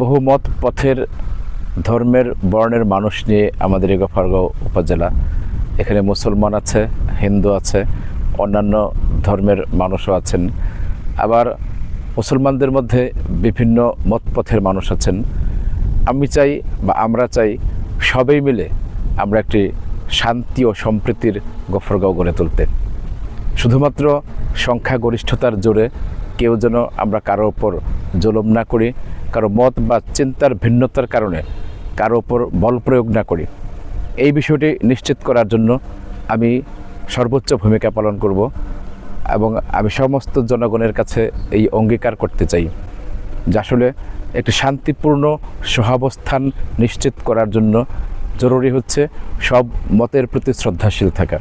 বহুমত পথের ধর্মের বর্ণের মানুষ নিয়ে আমাদের এই গফরগাঁও উপজেলা। এখানে মুসলমান আছে, হিন্দু আছে, অন্যান্য ধর্মের মানুষও আছেন। আবার মুসলমানদের মধ্যে বিভিন্ন মত পথের মানুষ আছেন। আমি চাই বা আমরা চাই সবাই মিলে আমরা একটি শান্তি ও সম্প্রীতির গফরগাঁও গড়ে তুলতে। শুধুমাত্র সংখ্যাগরিষ্ঠতার জোরে কেউ যেন আমরা কারও ওপর জুলুম না করি কারও মত বা চিন্তার ভিন্নতার কারণে কারও ওপর বল প্রয়োগ না করি। এই বিষয়টি নিশ্চিত করার জন্য আমি সর্বোচ্চ ভূমিকা পালন করব এবং আমি সমস্ত জনগণের কাছে এই অঙ্গীকার করতে চাই, যে আসলে একটি শান্তিপূর্ণ সহাবস্থান নিশ্চিত করার জন্য জরুরি হচ্ছে সব মতের প্রতি শ্রদ্ধাশীল থাকা।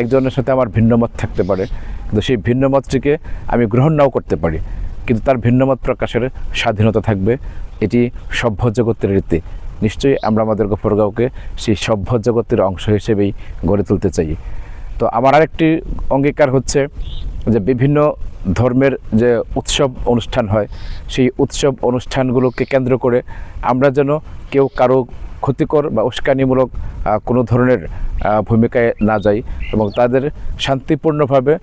একজনের সাথে আমার ভিন্ন মত থাকতে পারে, কিন্তু সেই ভিন্ন মতটিকে আমি গ্রহণ নাও করতে পারি। কিন্তু তার ভিন্ন মত প্রকাশের স্বাধীনতা থাকবে। এটি সভ্য জগতের রীতি। নিশ্চয়ই আমরা আমাদের গফরগাঁওকে সেই সভ্য জগতের অংশ হিসেবেই গড়ে তুলতে চাই। তো আমার আরেকটি অঙ্গীকার হচ্ছে যে বিভিন্ন ধর্মের যে উৎসব অনুষ্ঠান হয়, সেই উৎসব অনুষ্ঠানগুলোকে কেন্দ্র করে আমরা যেন কেউ কারও ক্ষতিকর বা উস্কানিমূলক কোনো ধরনের ভূমিকায় না যাই এবং তাদের শান্তিপূর্ণভাবে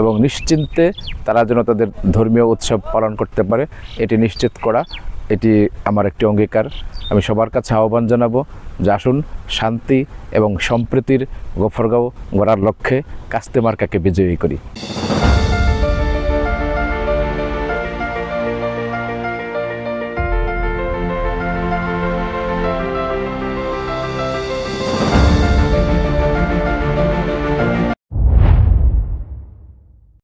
এবং নিশ্চিন্তে তারা যেন তাদের ধর্মীয় উৎসব পালন করতে পারে, এটি নিশ্চিত করা, এটি আমার একটি অঙ্গীকার। আমি সবার কাছে আহ্বান জানাব যে আসুন শান্তি এবং সম্প্রীতির গফরগাঁও গড়ার লক্ষ্যে কাস্তে মার্কাকে বিজয়ী করি।